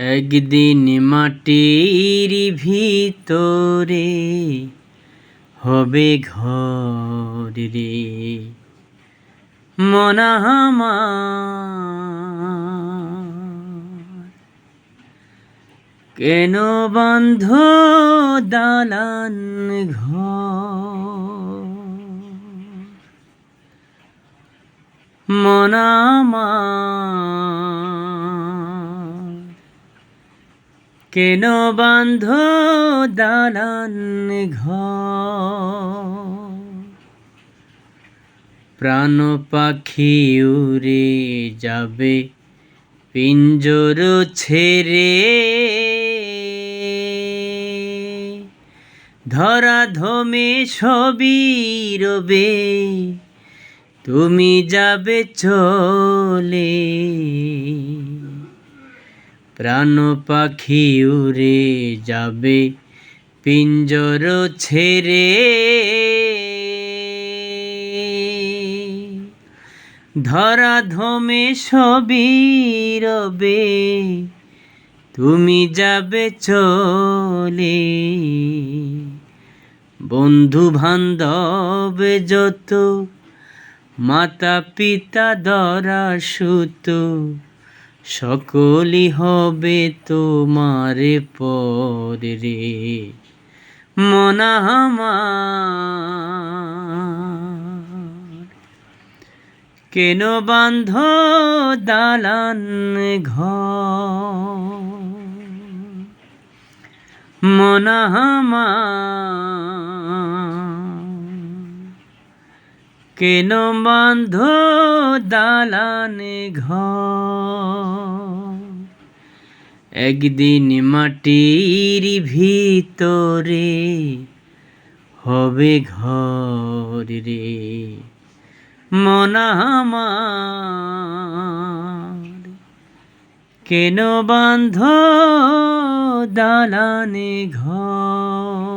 একদিন মাটির ভিতরে হবে ঘর রে। মনা আমার। কেন বন্ধ দালান ঘর? মনা কেন বান্ধ দালান ঘর? প্রাণ পাখি উড়ে যাবে, পিঞ্জর ছেড়ে। ধরা ধমে সবই রবে, তুমি যাবে চলে। প্রাণ পাখি উড়ে যাবে, পিঞ্জর ছেড়ে। ধরা ধমে সবই রবে, তুমি যাবে চলে। বন্ধু বান্ধব যত মাতা পিতা দরা সুত সকলই হবে তোমারে পরে রে। মনা আমার। কেন বান্ধ দালান ঘর? মনা আমার। কেন বান্ধ দালানে ঘর? একদিন মাটির ভিতরে হবে ঘর রে, মনা আমার। কেন বান্ধ দালানে ঘর?